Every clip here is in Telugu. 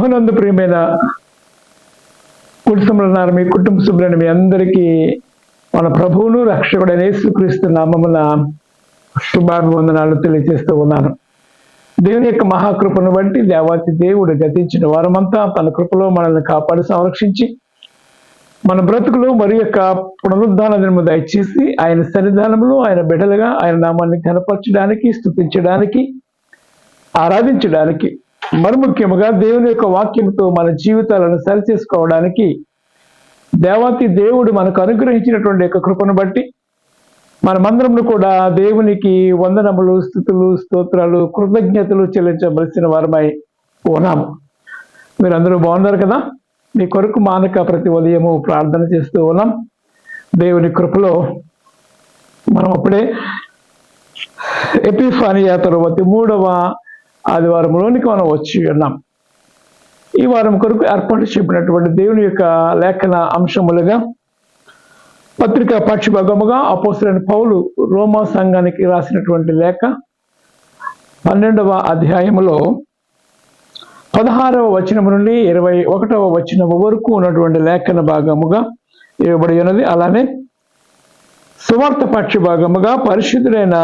మనందు ప్రియమైన కుటుంబంలో మీ కుటుంబ సభ్యులను మీ అందరికీ మన ప్రభువును రక్షకుడైన యేసుక్రీస్తు నామమున శుభాభివందనాలు తెలియజేస్తూ ఉన్నాను. దేవుని యొక్క మహాకృపను బట్టి దేవాతి దేవుడు గతించిన వారమంతా తన కృపలో మనల్ని కాపాడి సంరక్షించి మన బ్రతుకులు మరి యొక్క పునరుద్ధాన దినము దయచేసి ఆయన సన్నిధానంలో ఆయన బిడ్డలుగా ఆయన నామాన్ని కనపరచడానికి స్థుతించడానికి ఆరాధించడానికి మరి ముఖ్యముగా దేవుని యొక్క వాక్యంతో మన జీవితాలను సరిచేసుకోవడానికి దేవాతి దేవుడు మనకు అనుగ్రహించినటువంటి యొక్క కృపను బట్టి మనమందరం కూడా దేవునికి వందనములు స్థుతులు స్తోత్రాలు కృతజ్ఞతలు చెల్లించవలసిన వారమై ఉన్నాము మీరందరూ బాగున్నారు కదా? మీ కొరకు మానక ప్రతి ఉదయము ప్రార్థన చేస్తూ ఉన్నాం. దేవుని కృపలో మనం అప్పుడే ఎపిఫానియా తరువాత మూడవ ఆదివారంలోనికి మనం వచ్చి ఉన్నాం. ఈ వారం కొరకు ఏర్పాటు చెప్పినటువంటి దేవుని యొక్క లేఖన అంశములుగా పత్రికా పక్షభాగముగా అపోసరైన పౌలు రోమా సంఘానికి రాసినటువంటి లేఖ పన్నెండవ అధ్యాయములో పదహారవ వచనము నుండి ఇరవై ఒకటవ వచనము వరకు ఉన్నటువంటి లేఖన భాగముగా ఇవ్వబడి ఉన్నది. అలానే సువార్త పక్ష భాగముగా పరిశుద్ధుడైన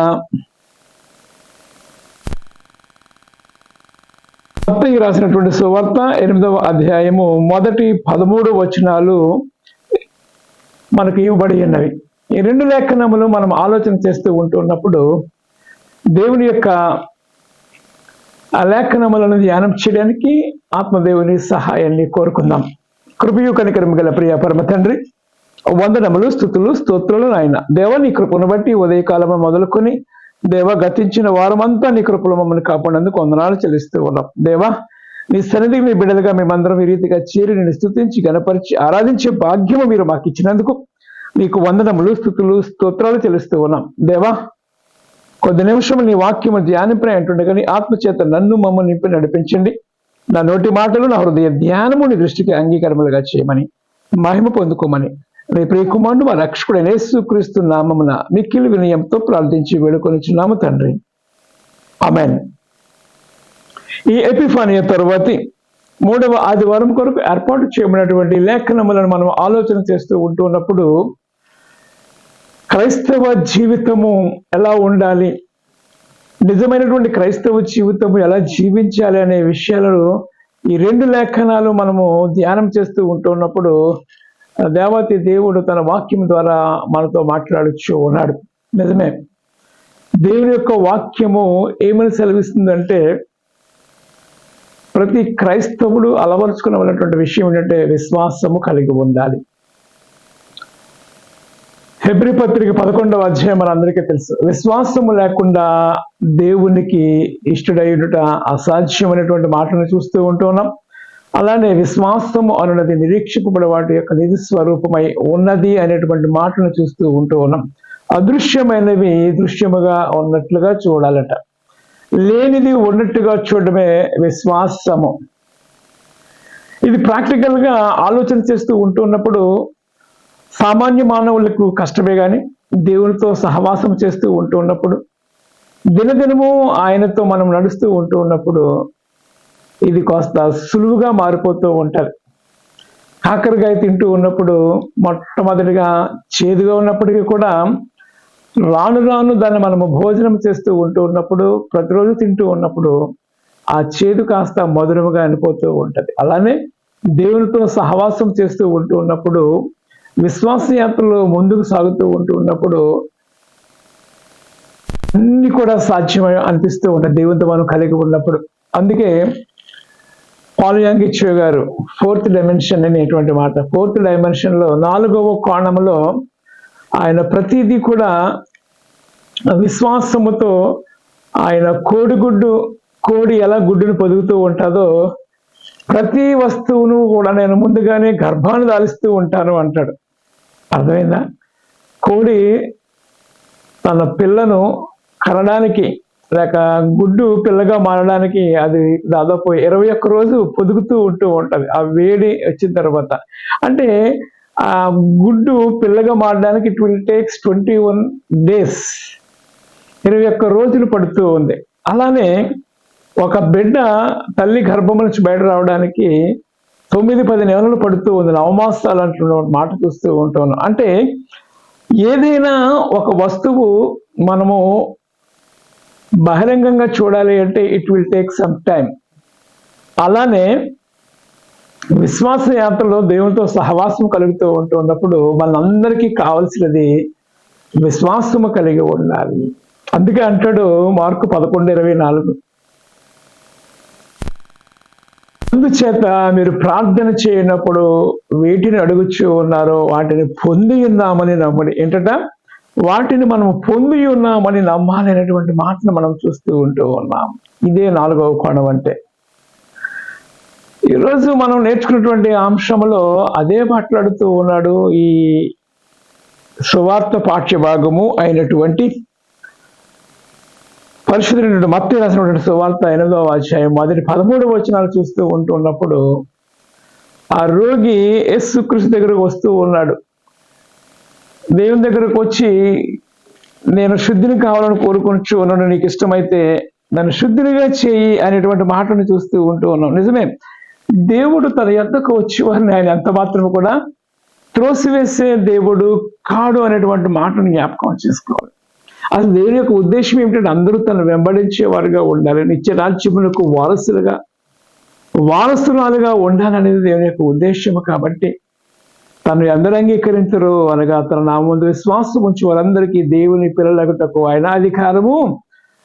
మత్తయి రాసినటువంటి సువార్త ఎనిమిదవ అధ్యాయము మొదటి పదమూడు వచనాలు మనకు ఇవ్వబడి ఉన్నవి. ఈ రెండు లేఖనములు మనం ఆలోచన చేస్తూ ఉంటున్నప్పుడు దేవుని యొక్క ఆ లేఖనములను ధ్యానం చేయడానికి ఆత్మదేవుని సహాయాన్ని కోరుకుందాం. కృపయు కనికరం గల ప్రియ పరమ తండ్రి వందనములు స్థుతులు స్తోత్రులు ఆయన దేవ నీ కృపను బట్టి ఉదయకాలము మొదలుకొని దేవ గతించిన వారమంతా నీ కృపలు మమ్మల్ని కాపాడేందుకు వందనాలు చెల్లిస్తూ ఉన్నాం. దేవా నీ సన్నిధికి మీ బిడ్డలుగా మేమందరం ఈ రీతిగా చేరి నేను స్థుతించి గణపరిచి ఆరాధించే భాగ్యము మీరు మాకు ఇచ్చినందుకు నీకు వందనములు స్థుతులు స్తోత్రాలు చెల్లిస్తూ ఉన్నాం. దేవా కొద్ది నిమిషము నీ వాక్యము ధ్యానింపై అంటుండగా నీ ఆత్మచేత నన్ను మమ్మల్ని నింపి నడిపించండి. నా నోటి మాటలు నా హృదయ ధ్యానము నీ దృష్టికి అంగీకారములుగా చేయమని మహిమ పొందుకోమని నీ ప్రియ కుమారుడు మా రక్షకుడైన యేసుక్రీస్తు నామమున మిక్కిలి వినయంతో ప్రార్థించి వేడుకొనిచున్నాము తండ్రి. అమెన్ ఈ ఎపిఫానియా తరువాతి మూడవ ఆదివారం కొరకు ఏర్పాటు చేయబడినటువంటి లేఖనములను మనం ఆలోచన చేస్తూ ఉంటూ ఉన్నప్పుడు క్రైస్తవ జీవితము ఎలా ఉండాలి? నిజమైనటువంటి క్రైస్తవ జీవితము ఎలా జీవించాలి అనే విషయాలను ఈ రెండు లేఖనాలు మనము ధ్యానం చేస్తూ ఉంటున్నప్పుడు దేవతి దేవుడు తన వాక్యం ద్వారా మనతో మాట్లాడుచు ఉన్నాడు. నిజమే. దేవుని యొక్క వాక్యము ఏమని సెలవిస్తుందంటే ప్రతి క్రైస్తవుడు అలవరుచుకున్నటువంటి విషయం ఏంటంటే విశ్వాసము కలిగి ఉండాలి. హెబ్రి పత్రిక పదకొండవ అధ్యాయం మనందరికీ తెలుసు. విశ్వాసము లేకుండా దేవునికి ఇష్టడయ్యుట అసాధ్యమైనటువంటి మాటను చూస్తూ ఉంటున్నాం అలానే విశ్వాసము అనున్నది నిరీక్షింపబడే వాటి యొక్క నిధి స్వరూపమై ఉన్నది అనేటువంటి మాటను చూస్తూ ఉంటూ ఉన్నాం. అదృశ్యమైనవి దృశ్యముగా ఉన్నట్లుగా చూడాలట. లేనిది ఉన్నట్టుగా చూడడమే విశ్వాసము. ఇది ప్రాక్టికల్గా ఆలోచన చేస్తూ ఉంటున్నప్పుడు సామాన్య మానవులకు కష్టమే కానీ దేవునితో సహవాసం చేస్తూ ఉంటూ ఉన్నప్పుడు దినదినము ఆయనతో మనం నడుస్తూ ఉంటూ ఉన్నప్పుడు ఇది కాస్త సులువుగా మారిపోతూ ఉంటారు. కాకరకాయ తింటూ ఉన్నప్పుడు మొట్టమొదటిగా చేదుగా ఉన్నప్పటికీ కూడా రాను రాను దాన్ని మనము భోజనం చేస్తూ ఉంటూ ఉన్నప్పుడు ప్రతిరోజు తింటూ ఉన్నప్పుడు ఆ చేదు కాస్త మధురముగా అనిపోతూ ఉంటుంది. అలానే దేవునితో సహవాసం చేస్తూ ఉంటూ ఉన్నప్పుడు విశ్వాస యాత్రలో ముందుకు సాగుతూ ఉంటూ ఉన్నప్పుడు అన్ని కూడా సాధ్యమై అనిపిస్తూ ఉంటాయి దేవునితో మనం కలిగి ఉన్నప్పుడు. అందుకే పాల్ యాంగిచ్చో గారు ఫోర్త్ డైమెన్షన్ అనేటువంటి మాట. ఫోర్త్ డైమెన్షన్లో నాలుగవ కోణంలో ఆయన ప్రతిదీ కూడా విశ్వాసముతో ఆయన కోడిగుడ్డు కోడి ఎలా గుడ్డును పొదుగుతూ ఉంటుందో ప్రతి వస్తువును కూడా నేను ముందుగానే గర్భాన్ని దాలిస్తూ ఉంటాను అంటాడు. అర్థమైందా? కోడి తన పిల్లను కనడానికి లేక గుడ్డు పిల్లగా మారడానికి అది దాదాపు ఇరవై ఒక్క రోజు పొదుగుతూ ఉంటూ ఉంటుంది. ఆ వేడి వచ్చిన తర్వాత. అంటే ఆ గుడ్డు పిల్లగా మారడానికి it will takes twenty one days ఇరవై ఒక్క రోజులు పడుతూ ఉంది. అలానే ఒక బిడ్డ తల్లి గర్భం నుంచి బయట రావడానికి తొమ్మిది పది నెలలు పడుతూ ఉంది. నవమాసాలు అంటున్న మాట చూస్తూ ఉంటాను అంటే ఏదైనా ఒక వస్తువు మనము బహిరంగంగా చూడాలి అంటే it will take some time అలానే విశ్వాస యాత్రలో దేవునితో సహవాసం కలుగుతూ ఉంటున్నప్పుడు మనందరికీ కావాల్సినది విశ్వాసము కలిగి ఉండాలి. అందుకే అంటాడు మార్కు పదకొండు ఇరవై నాలుగు. అందుచేత మీరు ప్రార్థన చేయనప్పుడు వీటిని అడుగుచూ ఉన్నారో వాటిని పొంది ఉన్నామని నమ్మడి ఏంటట? వాటిని మనం పొంది ఉన్నామని నమ్మాలనేటువంటి మాటను మనం చూస్తూ ఉంటూ ఉన్నాం. ఇదే నాలుగవ కోణం అంటే. ఈరోజు మనం నేర్చుకున్నటువంటి అంశంలో అదే మాట్లాడుతూ ఉన్నాడు ఈ సువార్త పాఠ్య భాగము అయినటువంటి పరిశుద్ధుడు మత్తి రాసినటువంటి సువార్త ఎనిమిదవ అధ్యాయం మొదటి పదమూడు వచనాలు చూస్తూ ఉంటున్నప్పుడు ఆ రోగి యేసుకృష్ణ దగ్గరకు వస్తూ ఉన్నాడు. దేవుని దగ్గరకు వచ్చి నేను శుద్ధిని కావాలని కోరుకుంటూ ఉన్నాను నీకు ఇష్టమైతే నన్ను శుద్ధినిగా చేయి అనేటువంటి మాటను చూస్తూ ఉంటూ ఉన్నాం నిజమే దేవుడు తన యొద్దకు వచ్చి వారిని ఆయన ఎంత మాత్రం కూడా త్రోసివేసే దేవుడు కాడు అనేటువంటి మాటను జ్ఞాపకం చేసుకోవాలి. అసలు దేవుని యొక్క ఉద్దేశం ఏమిటంటే అందరూ తను వెంబడించేవారుగా ఉండాలి నిత్య రాజ్యములకు వారసులుగా వారసురాలుగా ఉండాలనేది దేవుని యొక్క ఉద్దేశము కాబట్టి తను అందరూ అంగీకరించరు. అనగా తన నా ముందు విశ్వాసం ఉంచి వారందరికీ దేవుని పిల్లలకు తక్కువ ఆయన అధికారము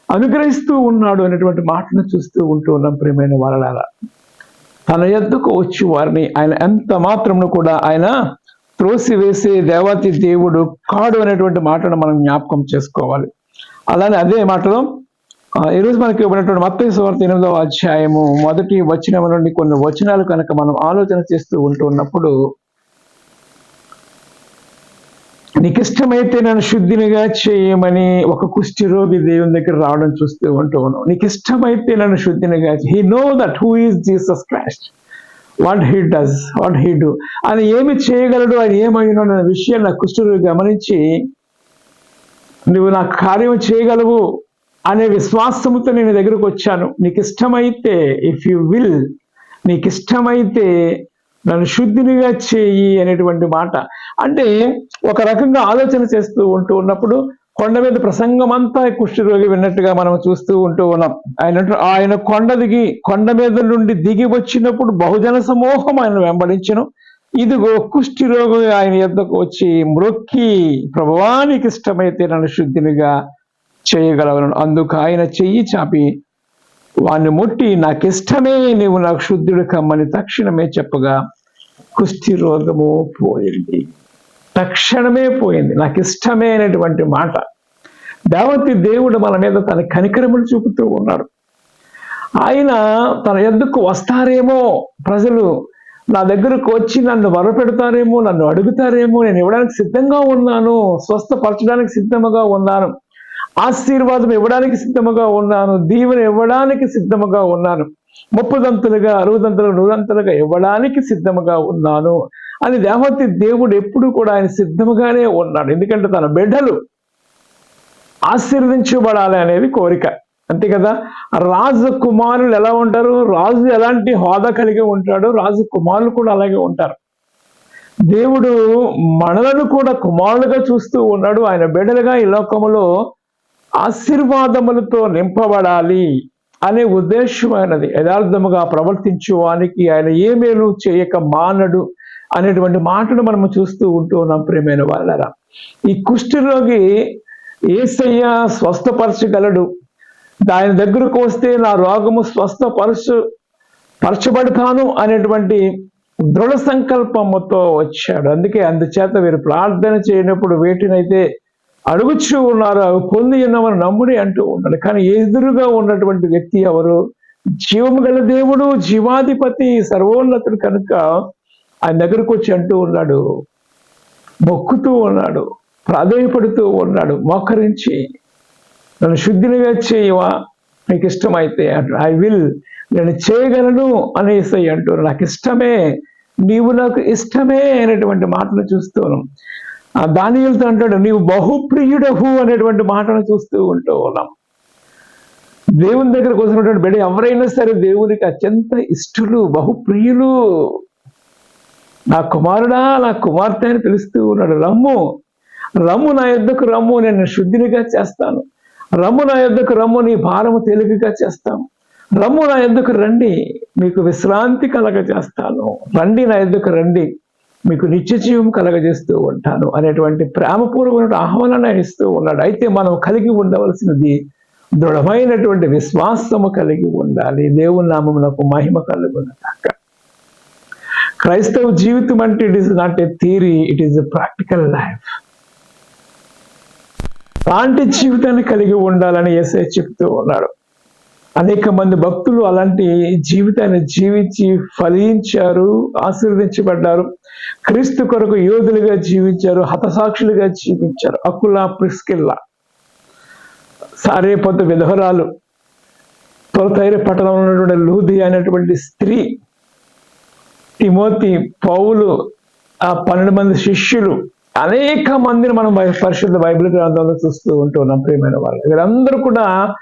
అనుగ్రహిస్తూ ఉన్నాడు అనేటువంటి మాటను చూస్తూ ఉంటూ ఉన్నాం ప్రియమైన వారలారా. తన ఎద్దుకు వచ్చి వారిని ఆయన ఎంత మాత్రమును కూడా ఆయన త్రోసివేసే దేవతి దేవుడు కాడు అనేటువంటి మాటను మనం జ్ఞాపకం చేసుకోవాలి. అలానే అదే మాటలో ఈరోజు మనకి ఇవ్వనటువంటి మొత్తం సువార్త ఎనిమిదవ అధ్యాయము మొదటి వచనం నుండి కొన్ని వచనాలు కనుక మనం ఆలోచన చేస్తూ ఉంటున్నప్పుడు నీకు ఇష్టమైతే నన్ను శుద్ధినిగా చేయమని ఒక కుష్టి రోగి దేవుని దగ్గర రావడం చూస్తూ ఉంటూ ఉన్నాం. నీకు ఇష్టమైతే నన్ను శుద్ధినిగా he know that who is Jesus Christ what he does what he do ఆయన ఏమి చేయగలడు ఆయన ఏమైనా అనే విషయం నా కుష్ఠరోగి గమనించి నువ్వు నా కార్యం చేయగలవు అనే విశ్వాసముతో నేను దగ్గరకు వచ్చాను. నీకు ఇష్టమైతే ఇఫ్ యు విల్ నీకు ఇష్టమైతే నన్ను శుద్ధినిగా చేయి అనేటువంటి మాట. అంటే ఒక రకంగా ఆలోచన చేస్తూ ఉంటూ ఉన్నప్పుడు కొండ మీద ప్రసంగం అంతా కుష్ఠరోగి విన్నట్టుగా మనం చూస్తూ ఉంటూ ఉన్నాం. ఆయన ఆయన కొండ దిగి కొండ మీద నుండి దిగి వచ్చినప్పుడు బహుజన సమూహం ఆయన వెంబడించను. ఇదిగో కుష్ఠరోగి ఆయన ఎద్దకు వచ్చి మ్రొక్కి ప్రభువానికి ఇష్టమైతే నన్ను శుద్ధినిగా చేయగలవను. అందుకు ఆయన చెయ్యి చాపి వాణ్ణి ముట్టి నాకు ఇష్టమే నీవు నాకు శుద్ధుడు కమ్మని తక్షణమే చెప్పగా కుష్ఠిరోగము పోయింది. తక్షణమే పోయింది. నాకు ఇష్టమే అనేటువంటి మాట. దేవతి దేవుడు మన మీద తన కనికరములు చూపుతూ ఉన్నాడు. ఆయన తన ఎద్దుకు వస్తారేమో ప్రజలు నా దగ్గరకు వచ్చి నన్ను వరపెడతారేమో నన్ను అడుగుతారేమో నేను ఇవ్వడానికి సిద్ధంగా ఉన్నాను స్వస్థపరచడానికి సిద్ధముగా ఉన్నాను ఆశీర్వాదం ఇవ్వడానికి సిద్ధముగా ఉన్నాను దీవెన ఇవ్వడానికి సిద్ధముగా ఉన్నాను ముప్పదంతులుగా అరువుదంతులుగా నూరంతులుగా ఇవ్వడానికి సిద్ధముగా ఉన్నాను. అని దేవతి దేవుడు ఎప్పుడు కూడా ఆయన సిద్ధముగానే ఉన్నాడు. ఎందుకంటే తన బిడ్డలు ఆశీర్వదించబడాలి అనేది కోరిక. అంతే కదా? రాజు కుమారులు ఎలా ఉంటారు? రాజు ఎలాంటి హోదా కలిగి ఉంటాడో? రాజు కుమారులు కూడా అలాగే ఉంటారు. దేవుడు మనలను కూడా కుమారులుగా చూస్తూ ఉన్నాడు. ఆయన బిడ్డలుగా ఈ లోకములో ఆశీర్వాదములతో నింపబడాలి అనే ఉద్దేశమైనది యథార్థముగా ప్రవర్తించు వానికి ఆయన ఏ మేలు చేయక మానడు. అనేటువంటి మాటను మనము చూస్తూ ఉంటూ ఉన్నాం ప్రేమైన వాళ్ళరా. ఈ కుష్ఠరోగి ఏసయ్య స్వస్థపరచగలడు. దాని దగ్గరకు వస్తే నా రోగము స్వస్థపరచు పరచబడతాను అనేటువంటి దృఢ సంకల్పముతో వచ్చాడు. అందుకే అందుచేత వీరు ప్రార్థన చేయనప్పుడు వేటినైతే అడుగుచూ ఉన్నారు అవి పొంది ఉన్నవని నమ్ముడి అంటూ ఉన్నాడు. కానీ ఎదురుగా ఉన్నటువంటి వ్యక్తి ఎవరు? జీవము గల దేవుడు జీవాధిపతి సర్వోన్నతుడు కనుక ఆయన దగ్గరకు వచ్చి అంటూ ఉన్నాడు మొక్కుతూ ఉన్నాడు ప్రాధేయపడుతూ ఉన్నాడు మోకరించి నన్ను శుద్ధినిగా చేయవా? నీకు ఇష్టమైతే ఐ విల్ నేను చేయగలను అనేసి అంటూ నాకు ఇష్టమే నీవు నాకు ఇష్టమే అనేటువంటి మాటను చూస్తూను ఆ దానియులతో అంటాడు నీవు బహుప్రియుడవు అనేటువంటి మాటను చూస్తూ ఉంటూ ఉన్నాం. దేవుని దగ్గరకు వచ్చినటువంటి బిడ్డ ఎవరైనా సరే దేవునికి అత్యంత ఇష్టలు బహుప్రియులు. నా కుమారుడా నా కుమార్తె అని పిలుస్తూ ఉన్నాడు. రమ్ము రమ్ము నా యొద్దకు రమ్ము నేను శుద్ధినిగా చేస్తాను. రమ్ము నా యొద్దకు రమ్ము నీ భారము తేలికగా చేస్తాను. రమ్ము నా యొద్దకు రండి మీకు విశ్రాంతి కలగ చేస్తాను రండి నా యొద్దకు రండి మీకు నిత్య జీవం కలగజేస్తూ ఉంటాను అనేటువంటి ప్రేమపూర్వకమైన ఆహ్వానాన్ని ఇస్తూ ఉన్నాడు. అయితే మనం కలిగి ఉండవలసినది దృఢమైనటువంటి విశ్వాసము కలిగి ఉండాలి. దేవుని నామమునకు మహిమ కలుగునగాక క్రైస్తవ జీవితం అంటే it is not a theory it is a practical life అలాంటి జీవితాన్ని కలిగి ఉండాలని ఎస్ఐ చెప్తూ ఉన్నాడు అనేక మంది భక్తులు అలాంటి జీవితాన్ని జీవించి ఫలించారు ఆశీర్వదించబడ్డారు. క్రీస్తు కొరకు యోధులుగా జీవించారు హతసాక్షులుగా జీవించారు. అకుల ప్రిస్కిల్లా సారేపొద్దు విధవరాలు తొలతైర పట్టణంలో ఉన్నటువంటి లూది అనేటువంటి స్త్రీ తిమోతి పౌలు ఆ పన్నెండు మంది శిష్యులు అనేక మందిని మనం పరిశుద్ధ బైబిల్ గ్రంథంలో చూస్తూ ఉంటున్నాం ప్రియమైన వాళ్ళు వీరందరూ కూడా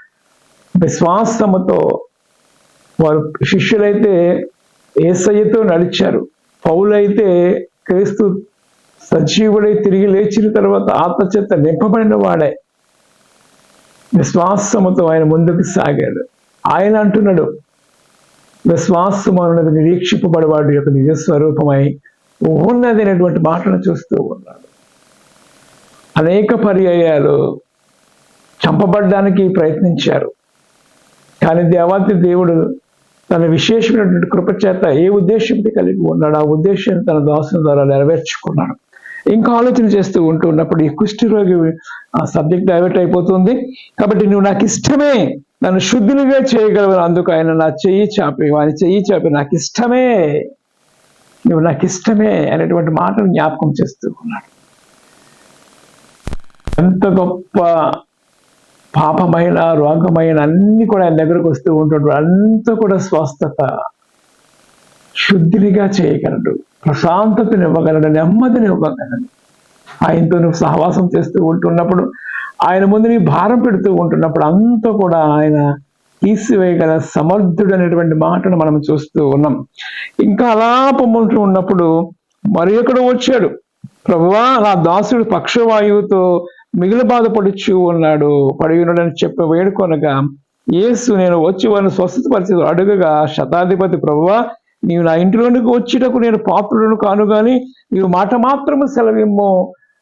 విశ్వాసముతో వారు శిష్యులైతే ఏసయ్యతో నడిచారు. పౌలైతే క్రీస్తు సజీవుడై తిరిగి లేచిన తర్వాత ఆత్మచేత నింపబడిన వాడే. విశ్వాసముతో ఆయన ముందుకు సాగాడు. ఆయన అంటున్నాడు విశ్వాసము అన్నది నిరీక్షింపబడవాడు యొక్క నిజస్వరూపమై ఉన్నది అనేటువంటి మాటను చూస్తూ ఉన్నాడు. అనేక పర్యాయాలు చంపబడ్డానికి ప్రయత్నించారు. కానీ దేవాతి దేవుడు తన విశేషమైనటువంటి కృపచేత ఏ ఉద్దేశంతో కలిగి ఉన్నాడు ఆ ఉద్దేశం తన దాసుని ద్వారా నెరవేర్చుకున్నాడు. ఇంకా ఆలోచన చేస్తూ ఉంటూ ఉన్నప్పుడు ఈ కుష్ఠరోగి ఆ సబ్జెక్ట్ డైవర్ట్ అయిపోతుంది. కాబట్టి నువ్వు నాకు ఇష్టమే నన్ను శుద్ధినిగా చేయగలవు అందుకు ఆయన నా చెయ్యి చాపి వాని చెయ్యి చాపి నాకు ఇష్టమే నువ్వు నాకు ఇష్టమే అనేటువంటి మాటను జ్ఞాపకం చేస్తూ ఉన్నాడు. ఎంత గొప్ప పాపమైన రోగమైన అన్ని కూడా ఆయన దగ్గరకు వస్తూ ఉంటాడు అంతా కూడా స్వస్థత శుద్ధినిగా చేయగలడు. ప్రశాంతతనివ్వగలడు నెమ్మదినివ్వగలడు. నెమ్మదిని ఆయనతో నువ్వు సహవాసం చేస్తూ ఉంటున్నప్పుడు ఆయన ముందు నీ భారం పెడుతూ ఉంటున్నప్పుడు అంతా కూడా ఆయన తీసివేయగల సమర్థుడు అనేటువంటి మాటను మనం చూస్తూ ఉన్నాం. ఇంకా అలా పొమ్మంటూ ఉన్నప్పుడు మరి ఎక్కడో వచ్చాడు. ప్రభువా నా దాసుడు పక్షవాయువుతో మిగిలి బాధపడుచు ఉన్నాడు. పడి ఉన్నాడని చెప్పి వేడుకొనగా యేసు నేను వచ్చి వారిని స్వస్థతపరిచి అడుగగా శతాధిపతి ప్రభువా నీవు నా ఇంటిలోనికి వచ్చేటకు నేను పాత్రులను కాను కానీ నీవు మాట మాత్రము సెలవిమ్మో.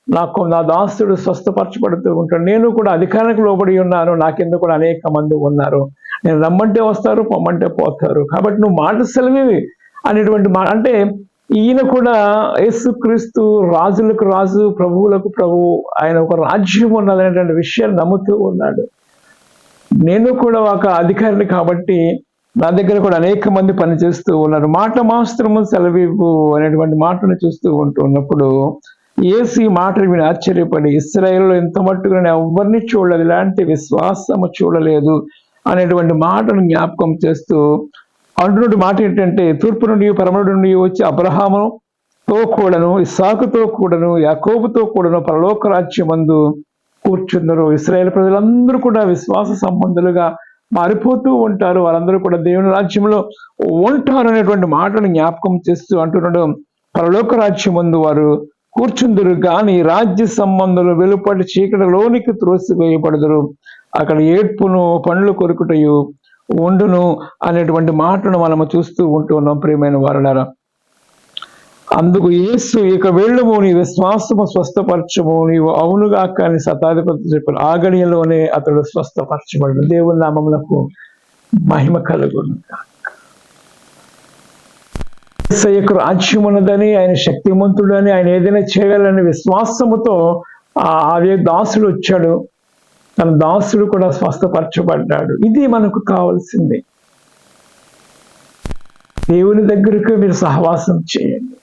నాకు నా దాసుడు స్వస్థపరచబడుతూ ఉంటాడు. నేను కూడా అధికారానికి లోబడి ఉన్నాను. నా కింద కూడా అనేక మంది ఉన్నారు. నేను రమ్మంటే వస్తారు పొమ్మంటే పోతారు. కాబట్టి నువ్వు మాట సెలవి అనేటువంటి మాట అంటే ఈయన కూడా యేసుక్రీస్తు రాజులకు రాజు ప్రభువులకు ప్రభు ఆయన ఒక రాజ్యం ఉన్నదనేటువంటి విషయాన్ని నమ్ముతూ ఉన్నాడు. నేను కూడా ఒక అధికారిని కాబట్టి నా దగ్గర కూడా అనేక మంది పనిచేస్తూ ఉన్నారు. మాట మాస్త్రము సెలవివ్వు అనేటువంటి మాటను చూస్తూ ఉంటున్నప్పుడు ఏసీ మాట మాటలు విని ఆశ్చర్యపడి ఇస్రాయేల్లో ఎంత మట్టుగా నేను ఎవరిని చూడలేదు ఇలాంటి విశ్వాసము చూడలేదు అనేటువంటి మాటను జ్ఞాపకం చేస్తూ అంటున్నటువంటి మాట ఏంటంటే తూర్పు నుండి పరమడు నుండి వచ్చి అబ్రహాముతో కూడాను ఇసాకుతో కూడాను యాకోబుతో కూడాను పరలోక రాజ్యమందు కూర్చున్నారు. ఇస్రాయేల్ ప్రజలందరూ కూడా విశ్వాస సంబంధులుగా మారిపోతూ ఉంటారు. వారందరూ కూడా దేవుని రాజ్యంలో ఉంటారు అనేటువంటి మాటను జ్ఞాపకం చేస్తూ అంటున్నాడు పరలోక రాజ్యం ముందు వారు కూర్చుందురు కానీ రాజ్య సంబంధులు వెలుపటి చీకటిలోనికి త్రోసివేయబడదురు. అక్కడ ఏడ్పును పండ్లు కొరుకుటయు ఉండును అనేటువంటి మాటను మనము చూస్తూ ఉంటున్నాం ప్రియమైన వారలారా. అందుకు యేసు ఇక వెళ్ళము నీ విశ్వాసము స్వస్థపరచము నీవు అవునుగా కానీ శతాధిపతి చెప్పారు ఆగడియలోనే అతడు స్వస్థపరచబడు దేవుని నామములకు మహిమ కలుగును యొక్క రాజ్యం ఉన్నదని ఆయన శక్తిమంతుడని ఆయన ఏదైనా చేయగలని విశ్వాసముతో ఆ దాసుడు వచ్చాడు. తన దాసుడు కూడా స్వస్థపరచబడ్డాడు. ఇది మనకు కావాల్సింది. దేవుని దగ్గరకు మీరు సహవాసం చేయండి.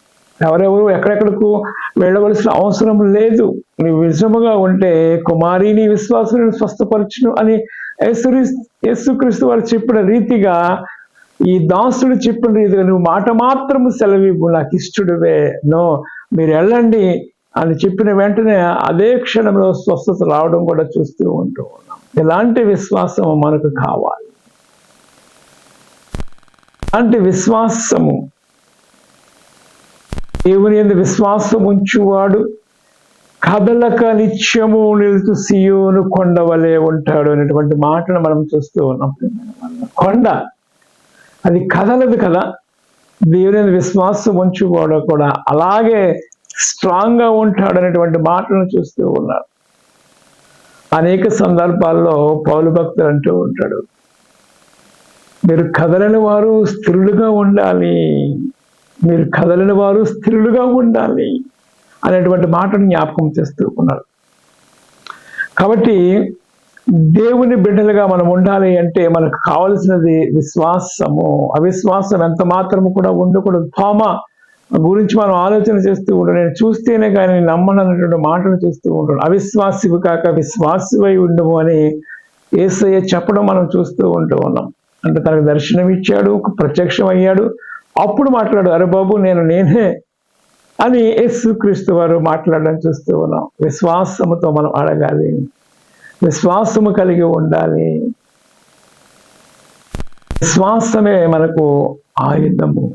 ఎవరెవరు ఎక్కడెక్కడకు వెళ్ళవలసిన అవసరం లేదు. నీవు నిజముగా ఉంటే కుమారి నీ స్వస్థపరచును అని యేసు యేసుక్రీస్తు వారు చెప్పిన రీతిగా ఈ దాసుడు చెప్పిన రీతిగా నువ్వు మాట మాత్రము సెలవివ్వు నాకు ఇష్టడువే. నో మీరు వెళ్ళండి అని చెప్పిన వెంటనే అదే క్షణంలో స్వస్థత రావడం కూడా చూస్తూ ఉంటూ ఉన్నాం. ఎలాంటి విశ్వాసం మనకు కావాలి? అలాంటి విశ్వాసము? దేవుని ఎందు విశ్వాసం ఉంచువాడు కదలక నిత్యము నిలుతూ సియోను కొండ వలె ఉంటాడు అనేటువంటి మాటను మనం చూస్తూ ఉన్నాం. కొండ అది కదలదు కదా. దేవుని విశ్వాసం ఉంచువాడు కూడా అలాగే స్ట్రాంగ్గా ఉంటాడు అనేటువంటి మాటలను చూస్తూ ఉన్నారు. అనేక సందర్భాల్లో పౌలు భక్తులు అంటూ ఉంటాడు మీరు కదలని వారు స్థిరులుగా ఉండాలి. మీరు కదలని వారు స్థిరులుగా ఉండాలి అనేటువంటి మాటను జ్ఞాపకం చేస్తూ ఉన్నారు. కాబట్టి దేవుని బిడ్డలుగా మనం ఉండాలి అంటే మనకు కావలసినది విశ్వాసము. అవిశ్వాసం ఎంత మాత్రము కూడా ఉండకూడదు. తోమ గురించి మనం ఆలోచన చేస్తూ ఉంటాం నేను చూస్తేనే కానీ నమ్మనటువంటి మాటలు చూస్తూ ఉంటాను అవిశ్వాసివి కాక విశ్వాసివై ఉండము అని ఏసయ్య చెప్పడం మనం చూస్తూ ఉంటూ ఉన్నాం. అంటే తనకు దర్శనం ఇచ్చాడు ప్రత్యక్షం అయ్యాడు అప్పుడు మాట్లాడు అరే బాబు నేను నేనే అని యేసు క్రీస్తు వారు మాట్లాడడం చూస్తూ ఉన్నాం. విశ్వాసముతో మనం అడగాలి. విశ్వాసము కలిగి ఉండాలి. విశ్వాసమే మనకు ఆయుధము.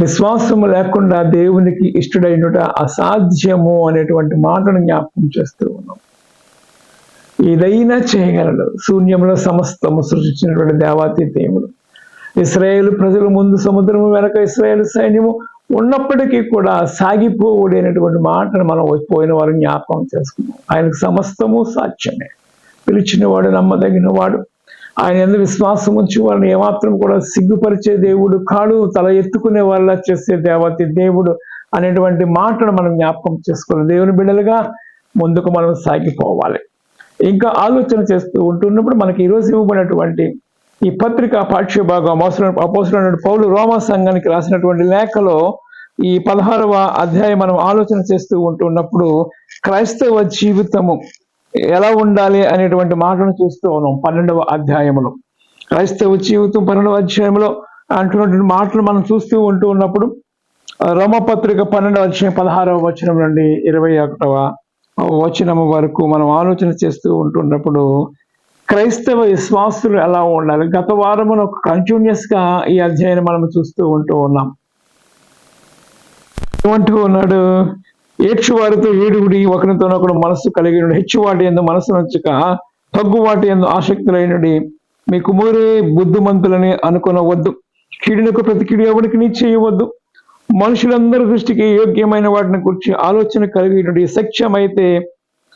విశ్వాసము లేకుండా దేవునికి ఇష్టడైనట అసాధ్యము అనేటువంటి మాటను జ్ఞాపకం చేస్తూ ఉన్నాం. ఏదైనా చేయగలడు. శూన్యంలో సమస్తము సృష్టించినటువంటి దేవాతి దేవుడు. ఇస్రాయేల్ ప్రజలు ముందు సముద్రము వెనక ఇస్రాయేల్ సైన్యము ఉన్నప్పటికీ కూడా సాగిపోవుడైనటువంటి మాటను మనం పోయిన వారు జ్ఞాపకం చేసుకున్నాం ఆయనకు సమస్తము సాధ్యమే పిలిచినవాడు నమ్మదగినవాడు నమ్మదగిన వాడు ఆయన ఎందుకు విశ్వాసం ఉంచి వాళ్ళని ఏమాత్రం కూడా సిగ్గుపరిచే దేవుడు కాడు తల ఎత్తుకునే వాళ్ళ చేసే దేవతి దేవుడు అనేటువంటి మాటను మనం జ్ఞాపకం చేసుకోవాలి దేవుని బిడ్డలుగా ముందుకు మనం సాగిపోవాలి ఇంకా ఆలోచన చేస్తూ ఉంటున్నప్పుడు మనకి ఈరోజు ఇవ్వబడినటువంటి ఈ పత్రిక పాఠ్య భాగం అవసరం అపోసరైన పౌలు రోమా సంఘానికి రాసినటువంటి లేఖలో ఈ పదహారవ అధ్యాయం మనం ఆలోచన చేస్తూ ఉంటున్నప్పుడు క్రైస్తవ జీవితము ఎలా ఉండాలి అనేటువంటి మాటను చూస్తూ ఉన్నాం పన్నెండవ అధ్యాయంలో క్రైస్తవ జీవితం పన్నెండవ అధ్యాయంలో అంటున్నటువంటి మాటలు మనం చూస్తూ ఉంటూ ఉన్నప్పుడు రోమపత్రిక పన్నెండవ అధ్యాయం పదహారవ వచనం నుండి ఇరవై ఒకటవ వచనం వరకు మనం ఆలోచన చేస్తూ ఉంటున్నప్పుడు క్రైస్తవ విశ్వాసులు ఎలా ఉండాలి? గత వారం ఒక ఈ అధ్యాయాన్ని మనం చూస్తూ ఉంటూ ఉన్నాం. ఏమంటూ ఉన్నాడు? ఏడ్చువారితో ఏడుగుడి ఒకరితోనొకడు మనస్సు కలిగి హెచ్చువాటి ఎందు మనసు నచ్చక తగ్గువాటి ఎందు ఆసక్తులైనడి. మీ కుమారే బుద్ధిమంతులని అనుకునవద్దు. కీడునకు ప్రతి కీడు ఎవరికి నీ చేయవద్దు. మనుషులందరి దృష్టికి యోగ్యమైన వాటిని గురించి ఆలోచన కలిగినటువంటి సత్యమైతే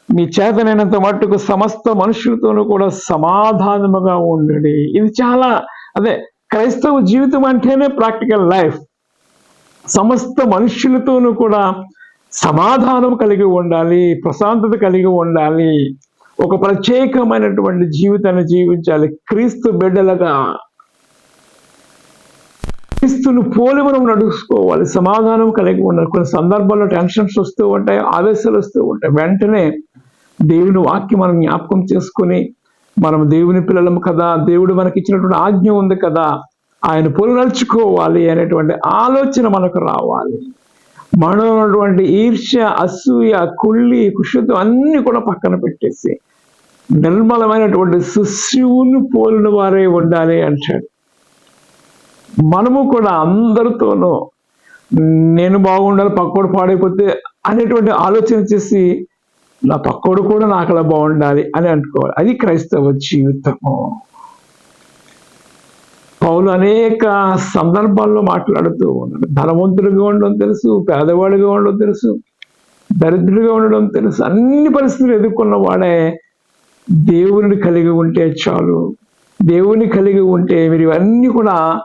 మీ చేతనైనంత మట్టుకు సమస్త మనుషులతోనూ కూడా సమాధానముగా ఉండండి ఇది చాలా అదే క్రైస్తవ జీవితం అంటేనే ప్రాక్టికల్ లైఫ్. సమస్త మనుష్యులతోనూ కూడా సమాధానం కలిగి ఉండాలి ప్రశాంతత కలిగి ఉండాలి ఒక ప్రత్యేకమైనటువంటి జీవితాన్ని జీవించాలి. క్రీస్తు బిడ్డలుగా క్రీస్తును పోలి మనం నడుచుకోవాలి సమాధానం కలిగి ఉండాలి. కొన్ని సందర్భాల్లో టెన్షన్స్ వస్తూ ఉంటాయి ఆవేశాలు వస్తూ ఉంటాయి. వెంటనే దేవుని వాక్యం మనం జ్ఞాపకం చేసుకుని మనం దేవుని పిల్లలం కదా దేవుడు మనకి ఇచ్చినటువంటి ఆజ్ఞ ఉంది కదా ఆయన పొలు నడుచుకోవాలి అనేటువంటి ఆలోచన మనకు రావాలి. మనలో ఉన్నటువంటి ఈర్ష్య అసూయ కుళ్ళి కుషుత్వం అన్ని కూడా పక్కన పెట్టేసి నిర్మలమైనటువంటి సుశివుని పోలిన వారే ఉండాలి అంటాడు. మనము కూడా అందరితోనూ నేను బాగుండాలి పక్కోడు పాడైపోతే అనేటువంటి ఆలోచన చేసి నా పక్కోడు కూడా నాకు అలా బాగుండాలి అని అనుకోవాలి అది క్రైస్తవ జీవితము. పౌలు అనేక సందర్భాల్లో మాట్లాడుతూ ఉన్నాడు. ధనవంతుడిగా ఉండడం తెలుసు పేదవాడిగా ఉండడం తెలుసు దరిద్రుడిగా ఉండడం తెలుసు. అన్ని పరిస్థితులు ఎదుర్కొన్న వాడే దేవుని కలిగి ఉంటే చాలు. దేవుని కలిగి ఉంటే మీరు ఇవన్నీ కూడా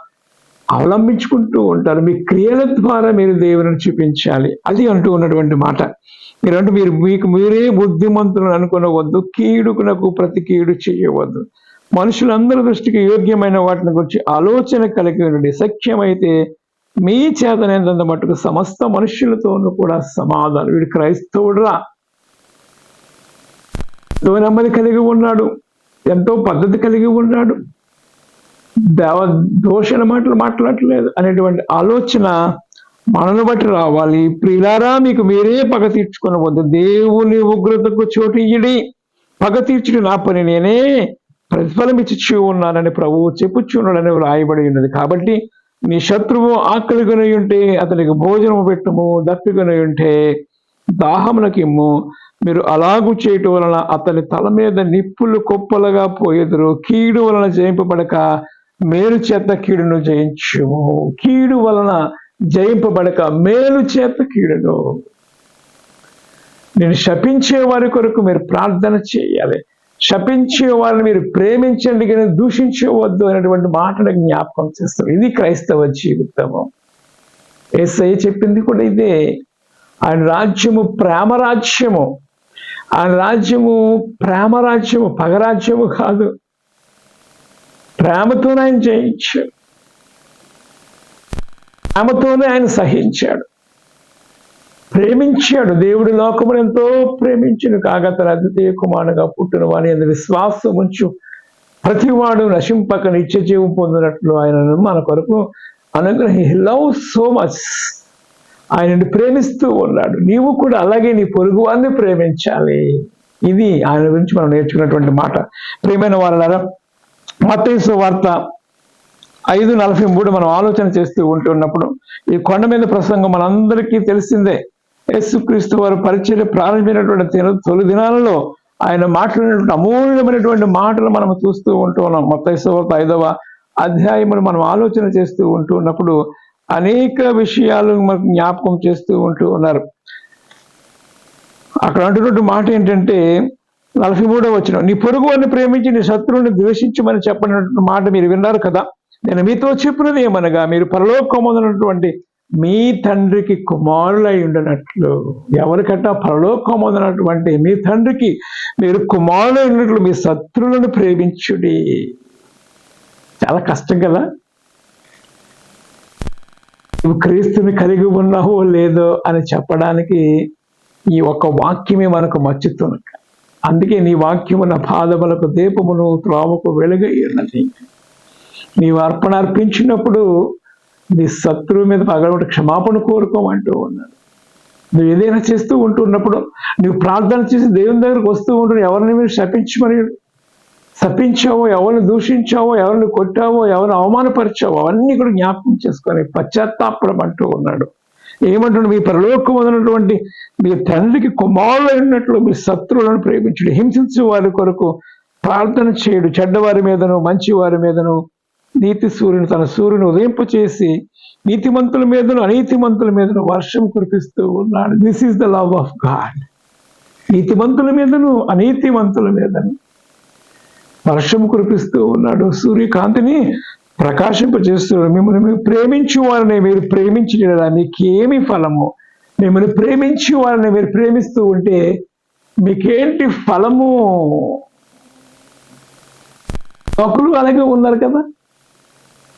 అవలంబించుకుంటూ ఉంటారు. మీ క్రియల ద్వారా మీరు దేవుని చూపించాలి. అది అంటూ ఉన్నటువంటి మాట. మీరంటే మీరు మీకు మీరే బుద్ధిమంతులు అనుకునవద్దు. కీడుకునకు ప్రతి కీడు చేయవద్దు. మనుషులందరి దృష్టికి యోగ్యమైన వాటిని గురించి ఆలోచన కలిగి ఉండండి సఖ్యమైతే మీ చేతనేంత మటుకు సమస్త మనుషులతోనూ కూడా సమాధానం. వీడు క్రైస్తవుడురా. ఎంతో నెమ్మది కలిగి ఉన్నాడు. ఎంతో పద్ధతి కలిగి ఉన్నాడు. దేవ దోషణ మాటలు మాట్లాడలేదు అనేటువంటి ఆలోచన మనను బట్టి రావాలి. ప్రియులారా మీకు మీరే పగ తీర్చుకునవద్దు దేవుని ఉగ్రతకు చోటు ఇయ్యడి. పగ తీర్చుడు నా పని నేనే. ప్రతిఫలం ఇచ్చి ఉన్నానని ప్రభువు చెప్పుచున్నాడని వ్రాయబడి ఉన్నది. కాబట్టి నీ శత్రువు ఆకలిగొని ఉంటే అతనికి భోజనము పెట్టుము దప్పికొని ఉంటే దాహములకు మీరు అలాగు చేయటం వలన అతని తల మీద నిప్పులు కుప్పలుగా పోయేదురు. కీడు వలన జయింపబడక మేలు చేత కీడును జయించుము. కీడు వలన జయింపబడక మేలు చేత కీడును. నేను శపించే వారి కొరకు మీరు ప్రార్థన చేయాలి. శపించే వారిని మీరు ప్రేమించండి కానీ దూషించవద్దు అనేటువంటి మాటను జ్ఞాపకం చేస్తారు. ఇది క్రైస్తవ జీవితము. ఎస్ఐ చెప్పింది కూడా ఇదే. ఆయన రాజ్యము ప్రేమ రాజ్యము ఆయన రాజ్యము ప్రేమ రాజ్యము పగరాజ్యము కాదు. ప్రేమతోనే ఆయన జయించాడు. ప్రేమతోనే ఆయన సహించాడు. ప్రేమించాడు. దేవుడు లోకమును ఎంతో ప్రేమించును. కాగా తన అద్వితీయ కుమారుగా పుట్టిన వాని అందు విశ్వాసం ఉంచు. ప్రతివాడు నశింపక నిత్య జీవం పొందినట్లు ఆయనను మన కొరకు అనుగ్రహి లవ్ సో మచ్ ఆయనని ప్రేమిస్తూ ఉన్నాడు. నీవు కూడా అలాగే నీ పొరుగు వారిని ప్రేమించాలి. ఇది ఆయన గురించి మనం నేర్చుకున్నటువంటి మాట. ప్రేమైన వాళ్ళారా మత్తేసు వార్త ఐదు నలభై మూడు మనం ఆలోచన చేస్తూ ఉంటున్నప్పుడు ఈ కొండ మీద ప్రసంగం మనందరికీ తెలిసిందే. యేసుక్రీస్తు వారు పరిచయం ప్రారంభమైనటువంటి తొలి దినాలలో ఆయన మాట్లాడినటువంటి అమూల్యమైనటువంటి మాటలు మనం చూస్తూ ఉంటూ ఉన్నాం. మొత్త వార్త ఐదవ అధ్యాయములు మనం ఆలోచన చేస్తూ ఉంటూ ఉన్నప్పుడు అనేక విషయాలు మనకు జ్ఞాపకం చేస్తూ ఉంటూ ఉన్నారు. అక్కడ అంటున్నటువంటి మాట ఏంటంటే నలభై మూడో వచ్చిన నీ పొరుగు వారిని ప్రేమించి నీ శత్రువుని ద్వేషించమని చెప్పినటువంటి మాట మీరు విన్నారు కదా? నేను మీతో చెప్పినది ఏమనగా మీరు పరలోకమొందినటువంటి మీ తండ్రికి కుమారులై ఉండనట్లు ఎవరికట్టా పరలోకమొందినటువంటి మీ తండ్రికి మీరు కుమారులై ఉన్నట్లు మీ శత్రువులను ప్రేమించుడి. చాలా కష్టం కదా? నువ్వు క్రీస్తుని కలిగి ఉన్నావో లేదో అని చెప్పడానికి ఈ ఒక్క వాక్యమే మనకు మచ్చుతున్న అందుకే నీ వాక్యము నా పాదములకు దీపమును త్రోవకు వెలుగై ఉన్నది. నీవు అర్పణ అర్పించినప్పుడు నీ శత్రువు మీద పగలబడి క్షమాపణ కోరుకోమంటూ ఉన్నాడు. నువ్వు ఏదైనా చేస్తూ ఉంటున్నప్పుడు నువ్వు ప్రార్థన చేసి దేవుని దగ్గరకు వస్తూ ఉంటూ ఎవరిని మీరు శపించమని శపించావో ఎవరిని దూషించావో ఎవరిని కొట్టావో ఎవరిని అవమానపరిచావో అవన్నీ కూడా జ్ఞాపకం చేసుకొని పశ్చాత్తాపడం అంటూ ఉన్నాడు. ఏమంటున్నాడు? మీ పరలోకం ఉన్నటువంటి మీ తండ్రికి కుమారులు ఉన్నట్లు మీ శత్రువులను ప్రేమించుడు హింసించే వారి కొరకు ప్రార్థన చేయడు. చెడ్డవారి మీదను మంచి వారి మీదను నీతి సూర్యుని తన సూర్యుని ఉదయింపు చేసి నీతిమంతుల మీదను అనీతిమంతుల మీదను వర్షం కురిపిస్తూ ఉన్నాడు. This is the love of God నీతిమంతుల మీదను అనీతిమంతుల మీదను వర్షం కురిపిస్తూ ఉన్నాడు. సూర్యకాంతిని ప్రకాశింపజేస్తున్నాడు. మిమ్మల్ని మీరు ప్రేమించు వారిని మీరు ప్రేమించలేదా మీకేమి ఫలము? మిమ్మల్ని ప్రేమించు వారిని మీరు ప్రేమిస్తూ ఉంటే మీకేంటి ఫలము? ఒకరు అలాగే ఉన్నారు కదా.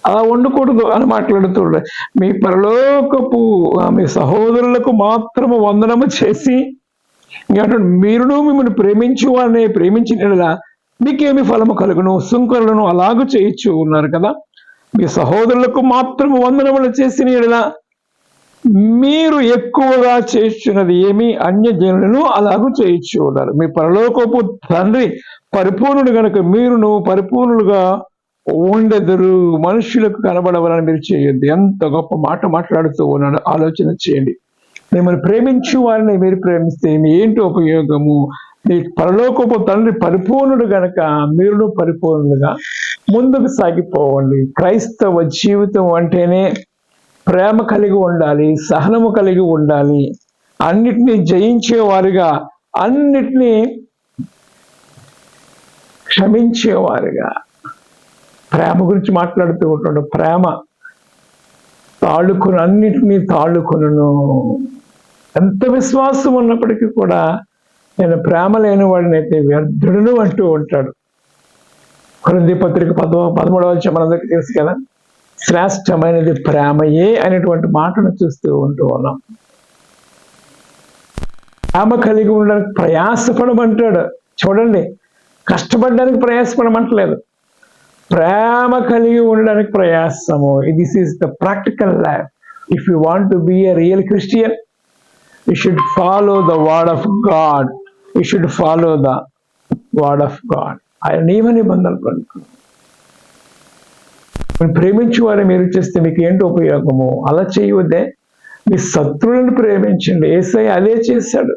అలా ఉండకూడదు అని మాట్లాడుతుండే. మీ పరలోకపు ఆమె మీ సహోదరులకు మాత్రము వందనము చేసి ఇంకంటాడు మీరును మిమ్మల్ని ప్రేమించు వారిని ప్రేమించిన మీకేమి ఫలము కలుగును? సుంకరులను అలాగూ చేయించు ఉన్నారు కదా. మీ సహోదరులకు మాత్రము వందనములు చేసిన ఎడల మీరు ఎక్కువగా చేస్తున్నది ఏమి? అన్య జనులను అలాగూ చేయించు ఉన్నారు. మీ పరలోకపు తండ్రి పరిపూర్ణుడు గనుక మీరును పరిపూర్ణులుగా ఉండెదరు మనుషులకు కనబడవాలని మీరు చేయొద్దు. ఎంత గొప్ప మాట మాట్లాడుతూ ఉన్నాడు ఆలోచన చేయండి. మిమ్మల్ని ప్రేమించు వారిని మీరు ప్రేమిస్తే మీ ఏంటి ఉపయోగము? మీ పరలోకపు తండ్రి పరిపూర్ణుడు గనక మీరును పరిపూర్ణులుగా ముందుకు సాగిపోవండి. క్రైస్తవ జీవితం అంటేనే ప్రేమ కలిగి ఉండాలి సహనము కలిగి ఉండాలి. అన్నిటినీ జయించేవారుగా అన్నిటినీ క్షమించేవారుగా. ప్రేమ గురించి మాట్లాడుతూ ఉంటాడు. ప్రేమ తాళుకుని అన్నింటినీ తాళుకును ఎంత విశ్వాసం ఉన్నప్పటికీ కూడా నేను ప్రేమ లేని వాడిని అయితే వ్యర్థుడును అంటూ ఉంటాడు. కొరింది పత్రిక పదవ పదమూడవ వచ్చి మనందరికీ తెలుసు కదా? శ్రేష్టమైనది ప్రేమయే అనేటువంటి మాటను చూస్తూ ఉంటూ ఉన్నాం. ప్రేమ కలిగి ఉండడానికి ప్రయాసపడమంటాడు. చూడండి కష్టపడడానికి ప్రయాసపడమంటలేదు. ప్రేమ కలిగి ఉండడానికి ప్రయాసము. This is the practical life if you want to be a real Christian you should follow the word of God you should follow the word of God ఆయన నియమ నిబంధనలు పలుకు ప్రేమించు వారు మీరు చేస్తే మీకు ఏంటి ఉపయోగము? అలా చేయవద్దే. మీ శత్రువులను ప్రేమించండి. ఏసై అదే చేశాడు.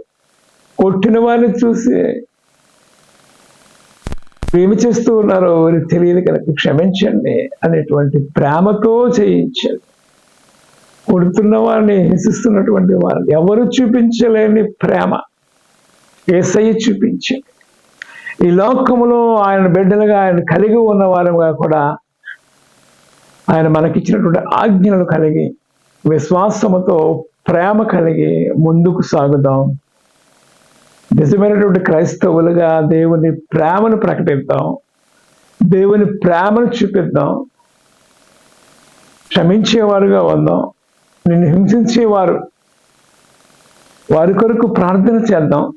కొట్టిన వారిని చూసి ఏమి చేస్తూ ఉన్నారో తెలియదు కనుక క్షమించండి అనేటువంటి ప్రేమతో చేయించాడు కొడుతున్న వారిని హింసిస్తున్నటువంటి వారిని ఎవరు చూపించలేని ప్రేమ? ఏసయ్య చూపించాడు. ఈ లోకములో ఆయన బిడ్డలుగా ఆయన కలిగి ఉన్న వారుగా కూడా ఆయన మనకిచ్చినటువంటి ఆజ్ఞలు కలిగి విశ్వాసముతో ప్రేమ కలిగి ముందుకు సాగుదాం. నిజమైనటువంటి క్రైస్తవులుగా దేవుని ప్రేమను ప్రకటిద్దాం. దేవుని ప్రేమను చూపిద్దాం. క్షమించేవారుగా ఉందాం. నిన్ను హింసించేవారు. వారి కొరకు ప్రార్థన చేద్దాం.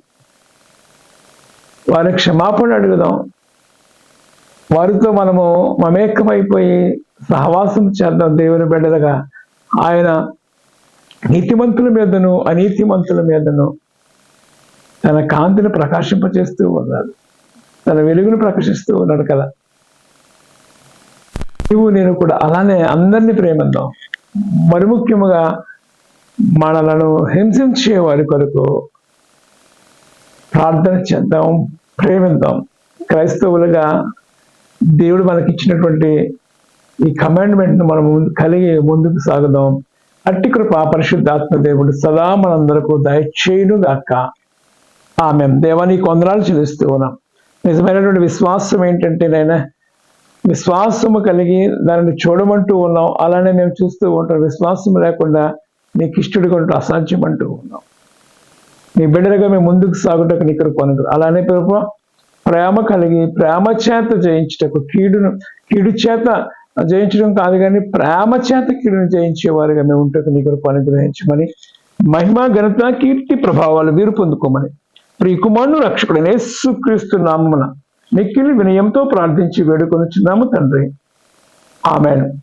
వారి క్షమాపణ అడుగుదాం. వారితో మనము మమేకమైపోయి సహవాసం చేద్దాం దేవుని బిడ్డలుగా. ఆయన నీతిమంతుల మీదను అనీతిమంతుల మీదను. తన కాంతిని ప్రకాశింపచేస్తూ ఉన్నాడు. తన వెలుగును ప్రకాశిస్తూ ఉన్నాడు కదా. నువ్వు నేను కూడా అలానే అందరినీ ప్రేమిద్దాం. మరి ముఖ్యముగా మనలను హింసించే వారి కొరకు ప్రార్థన చేద్దాం ప్రేమిద్దాం. క్రైస్తవులుగా దేవుడు మనకిచ్చినటువంటి ఈ కమాండ్మెంట్ను మనం కలిగి ముందుకు సాగుదాం. అట్టి కృప పరిశుద్ధాత్మ దేవుడు సదా మనందరకు దయచేయును గాక ఆమె దేవాని కొందరాలు చెల్లిస్తూ ఉన్నాం. నిజమైనటువంటి విశ్వాసం ఏంటంటే నైనా విశ్వాసము కలిగి దానిని చూడమంటూ ఉన్నాం. అలానే మేము చూస్తూ ఉంటాం. విశ్వాసం లేకుండా నీకు ఇష్టడు కొంటూ అసాధ్యం అంటూ ఉన్నాం. నీ బిడ్డలుగా మేము ముందుకు సాగుటకు నీ కొనుగోలు అలానే ప్రభు ప్రేమ కలిగి ప్రేమ చేత జయించుటకు కీడును కీడు చేత జయించడం కాదు కానీ ప్రేమ చేత కీడును జయించేవారుగా మేము ఉంటకు నీ కృప అనుగ్రహించమని మహిమ ఘనత కీర్తి ప్రభావాలు వీరు పొందుకోమని ప్రియ కుమారుడు రక్షకుడు యేసుక్రీస్తు నామమున మిక్కిలి వినయంతో ప్రార్థించి వేడుకొనుచున్నాము తండ్రి. ఆమెను.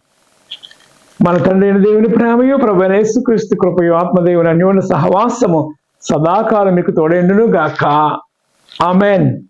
మన తండ్రి అయిన దేవుని ప్రేమయో ప్రభు యేసుక్రీస్తు కృపయో ఆత్మదేవుని అన్యోన్య సహవాసము సదాకాలం మీకు తోడేండును గాక ఆమెన్.